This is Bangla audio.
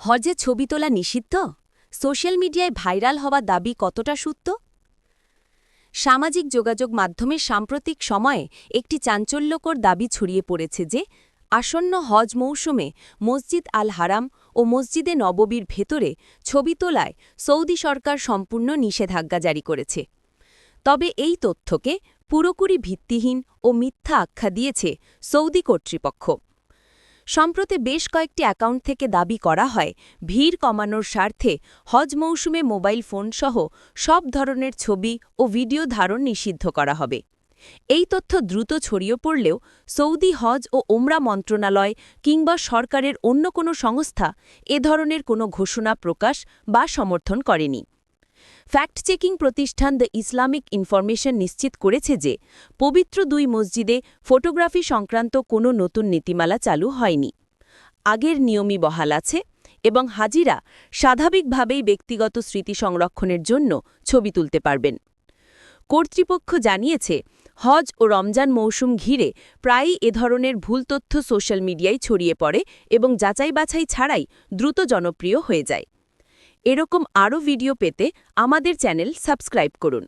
হজে ছবি তোলা নিষিদ্ধ? সোশ্যাল মিডিয়ায় ভাইরাল হওয়া দাবি কতটা সত্য? সামাজিক যোগাযোগ মাধ্যমের সাম্প্রতিক সময়ে একটি চাঞ্চল্যকর দাবি ছড়িয়ে পড়েছে যে, আসন্ন হজ মৌসুমে মসজিদ আল হারাম ও মসজিদে নববীর ভেতরে ছবি তোলায় সৌদি সরকার সম্পূর্ণ নিষেধাজ্ঞা জারি করেছে। তবে এই তথ্যকে পুরোপুরি ভিত্তিহীন ও মিথ্যা আখ্যা দিয়েছে সৌদি কর্তৃপক্ষ। সম্প্রতি বেশ কয়েকটি অ্যাকাউন্ট থেকে দাবি করা হয়, ভিড় কমানোর স্বার্থে হজ মৌসুমে মোবাইল ফোনসহ সব ধরনের ছবি ও ভিডিও ধারণ নিষিদ্ধ করা হবে। এই তথ্য দ্রুত ছড়িয়ে পড়লেও সৌদি হজ ও ওমরা মন্ত্রণালয় কিংবা সরকারের অন্য কোনো সংস্থা এ ধরনের কোনো ঘোষণা প্রকাশ বা সমর্থন করেনি। ফ্যাক্ট চেকিং প্রতিষ্ঠান দ্য ইসলামিক ইনফরমেশন নিশ্চিত করেছে যে, পবিত্র দুই মসজিদে ফটোগ্রাফি সংক্রান্ত কোনো নতুন নীতিমালা চালু হয়নি। আগের নিয়মই বহাল আছে এবং হাজিরা স্বাভাবিকভাবেই ব্যক্তিগত স্মৃতি সংরক্ষণের জন্য ছবি তুলতে পারবেন। কর্তৃপক্ষ জানিয়েছে, হজ ও রমজান মৌসুম ঘিরে প্রায়ই এ ধরনের ভুল তথ্য সোশ্যাল মিডিয়ায় ছড়িয়ে পড়ে এবং যাচাই বাছাই ছাড়াই দ্রুত জনপ্রিয় হয়ে যায়। এরকম আরও ভিডিও পেতে আমাদের চ্যানেল সাবস্ক্রাইব করুন।